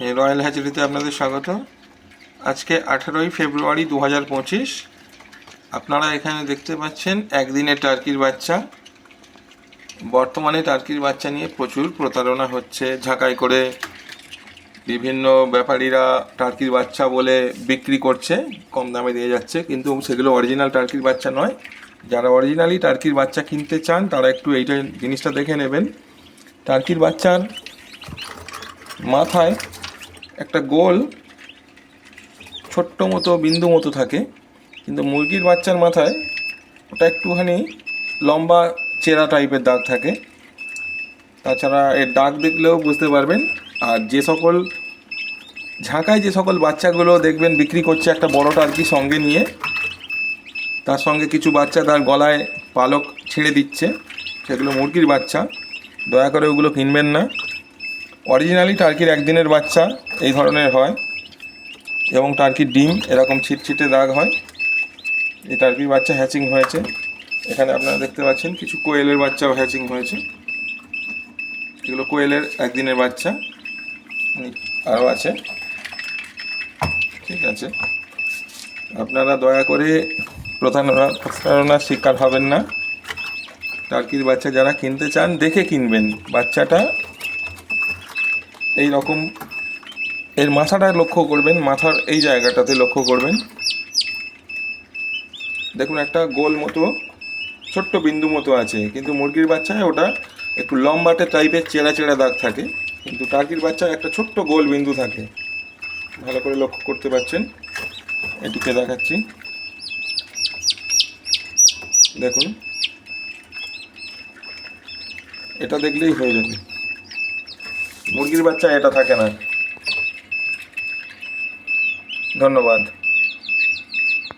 Royal হ্যাচারিতে আপনাদের স্বাগত আজকে আঠেরোই ফেব্রুয়ারি দু হাজার পঁচিশ। আপনারা এখানে দেখতে পাচ্ছেন একদিনের টার্কির বাচ্চা। বর্তমানে টার্কির বাচ্চা নিয়ে প্রচুর প্রতারণা হচ্ছে। ঝাঁকাই করে বিভিন্ন ব্যাপারীরা টার্কির বাচ্চা বলে বিক্রি করছে, কম দামে দিয়ে যাচ্ছে। কিন্তু সেগুলো অরিজিনাল টার্কির বাচ্চা নয়। যারা অরিজিনালি টার্কির বাচ্চা কিনতে চান, তারা একটু এইটা জিনিসটা দেখে নেবেন। টার্কির বাচ্চার মাথায় একটা গোল ছোট্ট মতো, বিন্দু মতো থাকে, কিন্তু মুরগির বাচ্চার মাথায় ওটা একটুখানি লম্বা চেরা টাইপের দাগ থাকে। তাছাড়া এর দাগ দেখলেও বুঝতে পারবেন, আর যে সকল ঝাঁকায় যে সকল বাচ্চাগুলো দেখবেন বিক্রি করছে একটা বড় টার্কি সঙ্গে নিয়ে, তার সঙ্গে কিছু বাচ্চা তার গলায় পালক ছেড়ে দিচ্ছে, সেগুলো মুরগির বাচ্চা। দয়া করে ওগুলো কিনবেন না। অরিজিনালি টার্কির একদিনের বাচ্চা, এই ধরনের হয়। এবং টার্কির ডিম, এরকম ছিটছিটে দাগ হয়। এই টার্কির বাচ্চা হ্যাচিং হয়েছে। এখানে আপনারা দেখতে পাচ্ছেন, কিছু কোয়েলের বাচ্চাও হ্যাচিং হয়েছে। এগুলো কোয়েলের একদিনের বাচ্চা। আরও আছে। ঠিক আছে। আপনারা দয়া করে প্রতারণা প্রতারণার শিকার হবেন না। টার্কির বাচ্চা যারা কিনতে চান, দেখে কিনবেন। বাচ্চাটা এই রকম, এর মাথাটা লক্ষ্য করবেন, মাথার এই জায়গাটাতে লক্ষ্য করবেন। দেখুন, একটা গোল মতো, ছোট্ট বিন্দু মতো আছে, কিন্তু মুরগির বাচ্চায় ওটা একটু লম্বাটে টাইপের চেরা চেরা দাগ থাকে, কিন্তু টার্কির বাচ্চায় একটা ছোট্ট গোল বিন্দু থাকে। ভালো করে লক্ষ্য করতে পারছেন? এটিকে দেখাচ্ছি। দেখুন। এটা দেখলেই হয়ে যাবে। মুরগির বাচ্চা এটা থাকে না। ধন্যবাদ।